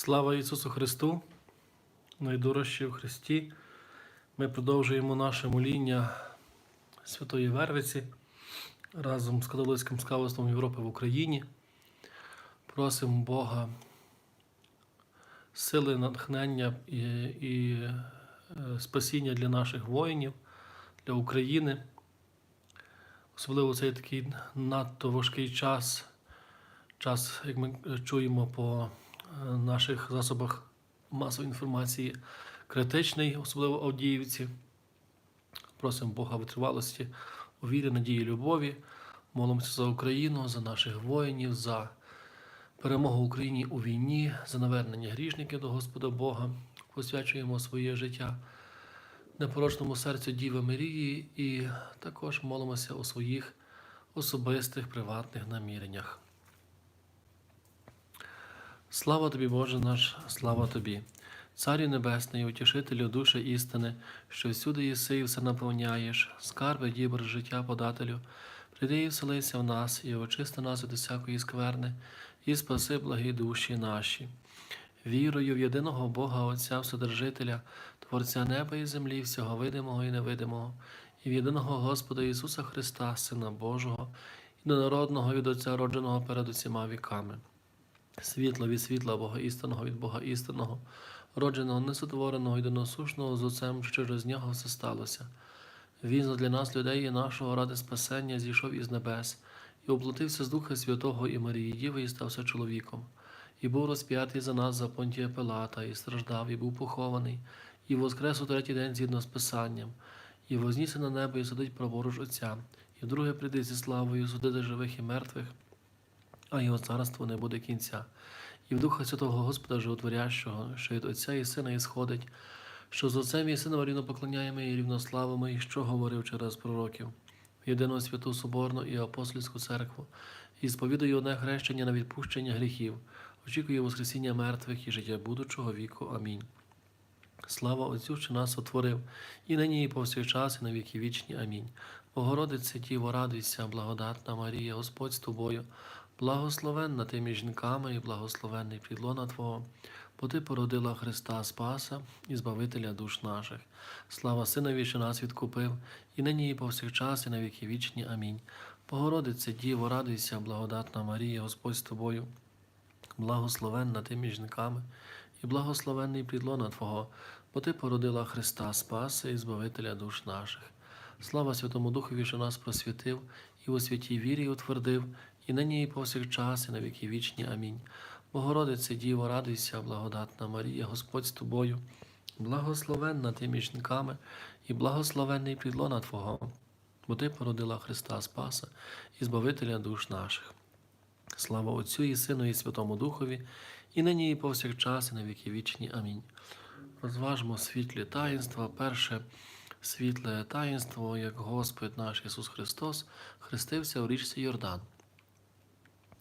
Слава Ісусу Христу, найдорожчі в Христі. Ми продовжуємо наше моління Святої Вервиці разом з католицьким скавством Європи в Україні. Просимо Бога сили, натхнення і, і е, спасіння для наших воїнів, для України. Особливо цей такий надто важкий час, час, як ми чуємо по е, наших засобах масової інформації, критичний, особливо Авдіївці. Просимо Бога витривалості у вірі, надії, любові. Молимося за Україну, за наших воїнів, за перемогу Україні у війні, за навернення грішників до Господа Бога. Посвячуємо своє життя непорочному серцю Діви Марії і також молимося у своїх особистих приватних наміреннях. Слава тобі, Боже наш, слава тобі, Царю Небесний, утішителю душі істини, що всюди єси і все наповняєш, скарби дібр життя подателю, прийди і вселися в нас, і очисти нас від усякої скверни, і спаси благі душі наші. Вірою в єдиного Бога Отця Вседержителя, Творця неба і землі, всього видимого і невидимого, і в єдиного Господа Ісуса Христа, Сина Божого, і народного від Отця родженого перед усіма віками. Світло від світла Бога істинного від Бога істинного, родженого, несотвореного і доносушного з Отцем, що через нього все сталося. Він для нас, людей і нашого ради спасення, зійшов із небес і оплотився з Духа Святого і Марії Діви і стався чоловіком, і був розп'ятий за нас за понтія Пилата, і страждав, і був похований, і воскрес у третій день згідно з Писанням, і вознісся на небо, і сидить праворуч Отця, і вдруге прийде зі славою судити живих і мертвих, а його царство не буде кінця. І в Духа Святого Господа Животворящого, що від Отця і Сина ісходить, що з Отцем і Сином рівно поклоняємо і рівнославимо, і що говорив через пророків, єдину святу Соборну і апостольську церкву, і сповідую одне хрещення на відпущення гріхів, очікую Воскресіння мертвих і життя будучого віку. Амінь. Слава Отцю, що нас отворив, і нині, і повсякчас, і на віки вічні. Амінь. Богородице, Діво, радуйся, благодатна Марія, Господь з тобою, благословенна ти між жінками, і благословенний підлона Твого, бо Ти породила Христа Спаса і Збавителя душ наших. Слава Синові, що нас відкупив, і нині, і повсякчас, і на віки вічні. Амінь. Богородице, Діво, радуйся, благодатна Марія, Господь з тобою, благословенна ти між жінками, і благословенний підлона Твого, бо Ти породила Христа Спаса і Збавителя душ наших. Слава Святому Духові, що нас просвітив, і у святій вірі утвердив, і нині, і повсякчас, і на віки вічні. Амінь. Богородице, Діво, радуйся, благодатна Марія, Господь з тобою, благословенна ти жінками, і благословенний підлона Твого, бо Ти породила Христа Спаса і Збавителя душ наших. Слава Отцю і Сину, і Святому Духові, і нині, і повсякчас, і на віки вічні. Амінь. Розважмо світлі таїнства. Перше світле таїнство, як Господь наш Ісус Христос хрестився у річці Йордан.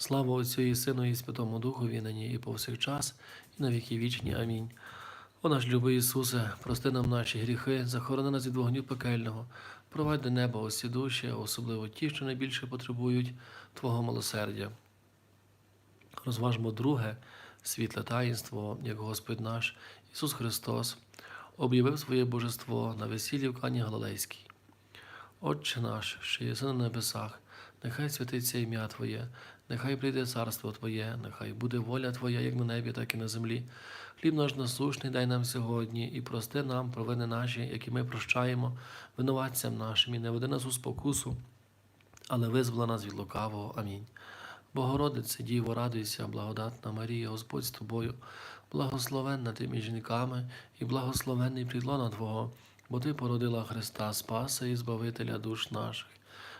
Слава Отцю і Сину і Святому Духові, нині і повсякчас, і на віки вічні. Амінь. О наш любий Ісусе, прости нам наші гріхи, захорони нас від вогню пекельного, провадь до неба усі душі, особливо ті, що найбільше потребують Твого милосердя. Розважмо друге світле таїнство, як Господь наш Ісус Христос об'явив своє божество на весіллі в Кані Галилейській. Отче наш, що єси на небесах, нехай святиться ім'я Твоє, нехай прийде царство Твоє, нехай буде воля Твоя, як на небі, так і на землі. Хліб наш насушний дай нам сьогодні, і прости нам провини наші, які ми прощаємо винуватцям нашим, і не веди нас у спокусу, але визвола нас від лукавого. Амінь. Богородице, Діво, радуйся, благодатна Марія, Господь з тобою, благословенна ти між жінками і благословенний плідлона Твого, бо Ти породила Христа Спаса і Збавителя душ наших.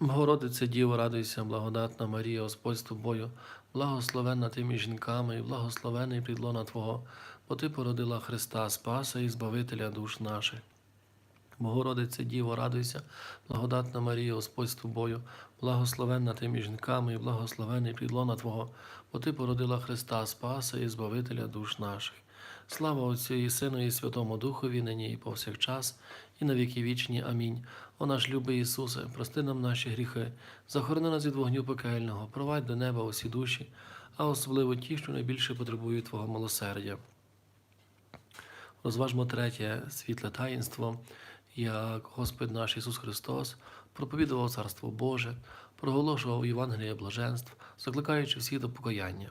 Богородице, Діво, радуйся, благодатна Марія, Господь з тобою, благословенна ти між жінками і благословений плідлона Твого, бо Ти породила Христа Спаса і Збавителя душ наших. Богородице, Діво, радуйся, благодатна Марія, Господь з тобою, благословенна ти між жінками і благословений плідлона Твого, бо Ти породила Христа Спаса і Збавителя душ наших. Слава Отцю і Сину, і Святому Духові, нині і повсякчас, і на віки вічні. Амінь. О наш любий Ісусе, прости нам наші гріхи, захорони нас від вогню пекельного, провадь до неба усі душі, а особливо ті, що найбільше потребують Твого милосердя. Розважмо третє світле таїнство, як Господь наш Ісус Христос проповідував Царство Боже, проголошував Євангеліє блаженств, закликаючи всіх до покаяння.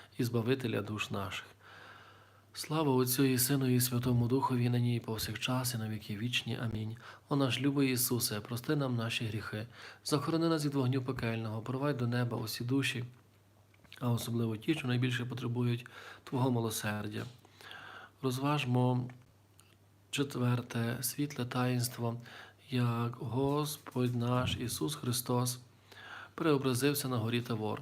і Збавителя душ наших. Слава Отцю і Сину і Святому Духові, нині і повсякчас, і на віки вічні. Амінь. О наш любий Ісусе, прости нам наші гріхи, захорони нас від вогню пекельного, провадь до неба усі душі, а особливо ті, що найбільше потребують Твого милосердя. Розважмо четверте світле таїнство, як Господь наш Ісус Христос преобразився на горі Тавор.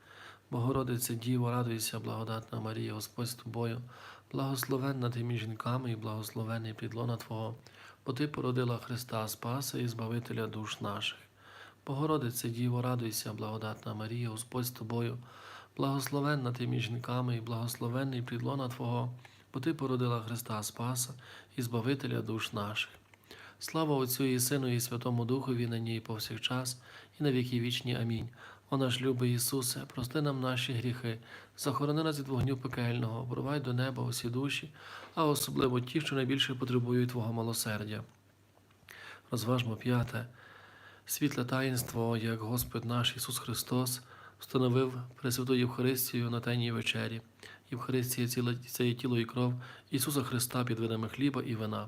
Богородице, Діво, радуйся, благодатна Марія, Господь з тобою, благословенна ти між жінками і благословенний підлона Твого, бо ти породила Христа Спаса і Збавителя душ наших. Богородице, Діво, радуйся, благодатна Марія, Господь з тобою, благословенна ти між жінками і благословенний підлона Твого, бо ти породила Христа Спаса і Збавителя душ наших. Слава Отцю і Сину, і Святому Духові, нині і повсякчас, і на віки вічні. Амінь. О наш любий Ісусе, прости нам наші гріхи, захорони нас від вогню пекельного, провай до неба усі душі, а особливо ті, що найбільше потребують Твого милосердя. Розважмо п'яте. Світле таїнство, як Господь наш Ісус Христос встановив Пресвяту Євхаристію на тайній вечері. Євхаристія це є тіло і кров Ісуса Христа під видами хліба і вина.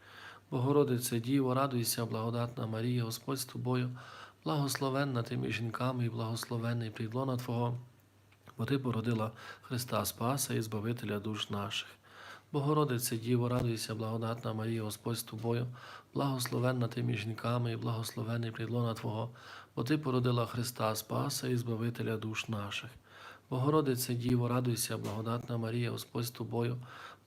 Богородице Діво, радуйся, благодатна Марія, Господь з тобою, благословенна ти між жінками і благословений плідлона Твого, бо Ти породила Христа Спаса і Збавителя душ наших. Богородице Діво, радуйся, благодатна Марія, Господь з тобою, благословенна ти між жінками і благословений плідлона Твого, бо Ти породила Христа Спаса і Збавителя душ наших. Богородице Діво, радуйся, благодатна Марія, Господь з тобою,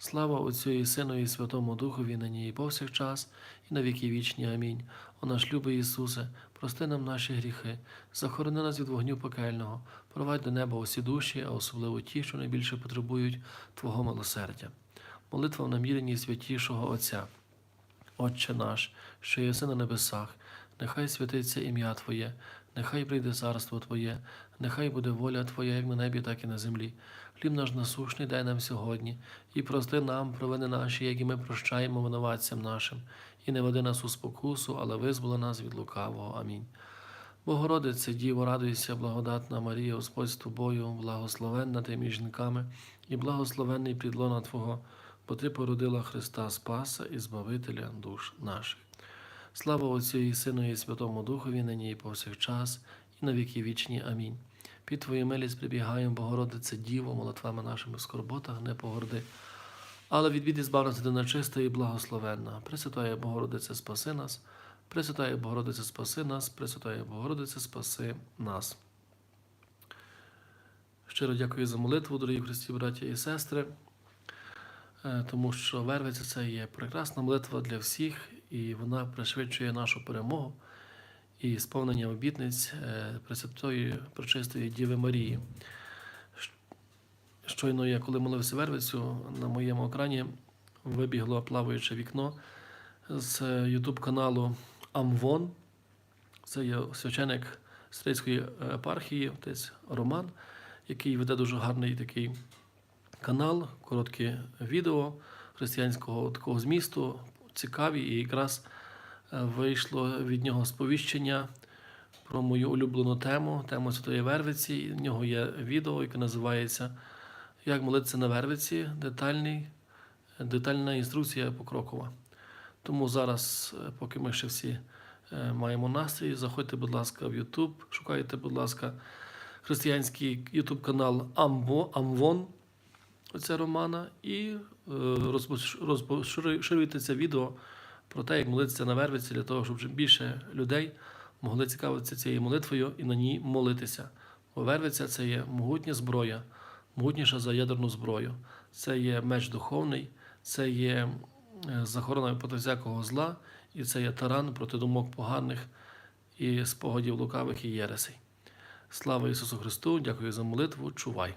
Слава Отцю і Сину і Святому Духові нині і повсякчас, і на віки вічні. Амінь. О наш любий Ісусе, прости нам наші гріхи, захорони нас від вогню пекельного, провадь до неба усі душі, а особливо ті, що найбільше потребують Твого милосердя. Молитва в наміренні святішого Отця. Отче наш, що єси на небесах, нехай святиться ім'я Твоє, нехай прийде царство Твоє, нехай буде воля Твоя, як на небі, так і на землі. Хліб наш насушний дай нам сьогодні, і прости нам провини наші, як і ми прощаємо винуватцям нашим, і не веди нас у спокусу, але визволи нас від лукавого. Амінь. Богородице, Діво, радуйся, благодатна Марія, Господь з тобою, благословенна ти між жінками, і благословенний підлона Твого, бо Ти породила Христа Спаса і Збавителя душ наших. Слава Отцю і Сину, і Святому Духові, нині і повсякчас, і на віки вічні. Амінь. Під Твою милість прибігаємо, Богородице, Діво, молитвами нашими в скорботах, не погорди. Але від біди збав нас чиста і благословенна. Пресвятає Богородице, спаси нас, Пресвятає Богородице, спаси нас, Пресвятає Богородице, спаси нас. Щиро дякую за молитву, дорогі Христі, браті і сестри, е, тому що Вервиця це є прекрасна молитва для всіх, і вона пришвидшує нашу перемогу і сповнення обітниць е, Пресвятої Пречистої Діви Марії. Щойно я, коли молився Вервицю, на моєму екрані вибігло плаваюче вікно з Ютуб каналу Амвон. Це є священик Стрийської епархії, отець Роман, який веде дуже гарний такий канал, короткі відео християнського такого змісту, цікаві, і якраз е, вийшло від нього сповіщення про мою улюблену тему, тему Святої Вервиці. В нього є відео, яке називається Як молитися на Вервиці, детальний, детальна інструкція покрокова. Тому зараз, е, поки ми ще всі е, маємо настрій, заходьте, будь ласка, в YouTube, шукайте, будь ласка, християнський YouTube канал Амбо, Амвон, оця Романа, і е, розпош- розпоширюйте це відео про те, як молитися на Вервиці, для того, щоб більше людей могли цікавитися цією молитвою і на ній молитися. Бо Вервиця це є могутня зброя, могутніша за ядерну зброю. Це є меч духовний, це є е, захорона проти всякого зла, і це є таран проти думок поганих і спогадів лукавих і єресей. Слава Ісусу Христу! Дякую за молитву. Чувай!